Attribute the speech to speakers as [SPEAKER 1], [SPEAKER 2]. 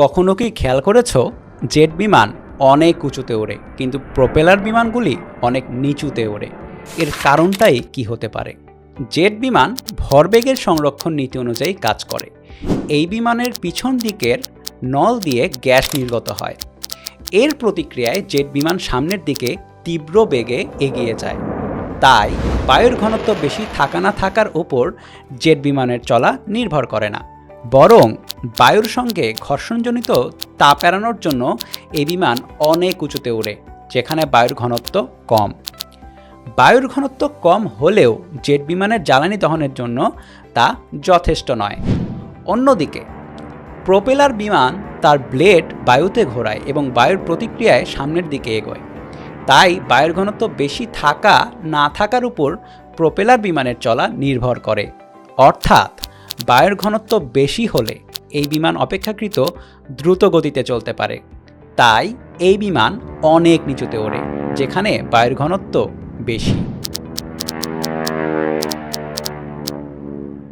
[SPEAKER 1] কখনো কি খেয়াল করেছ? জেট বিমান অনেক উঁচুতে ওড়ে, কিন্তু প্রোপেলার বিমানগুলি অনেক নিচুতে ওড়ে। এর কারণটাই কি হতে পারে? জেট বিমান ভরবেগের সংরক্ষণ নীতি অনুযায়ী কাজ করে। এই বিমানের পিছন দিকের নল দিয়ে গ্যাস নির্গত হয়। এর প্রতিক্রিয়ায় জেট বিমান সামনের দিকে তীব্র বেগে এগিয়ে যায়। তাই বায়ুর ঘনত্ব বেশি থাকা না থাকার ওপর জেট বিমানের চলা নির্ভর করে না। বরং বায়ুর সঙ্গে ঘর্ষণজনিত তাপ এড়ানোর জন্য এই বিমান অনেক উঁচুতে ওড়ে, যেখানে বায়ুর ঘনত্ব কম। বায়ুর ঘনত্ব কম হলেও জেট বিমানের জ্বালানি দহনের জন্য তা যথেষ্ট নয়। অন্যদিকে, প্রোপেলার বিমান তার ব্লেড বায়ুতে ঘোরায় এবং বায়ুর প্রতিক্রিয়ায় সামনের দিকে এগোয়। তাই বায়ুর ঘনত্ব বেশি থাকা না থাকার উপর প্রোপেলার বিমানের চলা নির্ভর করে। অর্থাৎ বায়ুর ঘনত্ব বেশি হলে এই বিমান অপেক্ষাকৃত দ্রুত গতিতে চলতে পারে। তাই এই বিমান অনেক নিচুতে ওড়ে, যেখানে বায়ুর ঘনত্ব বেশি।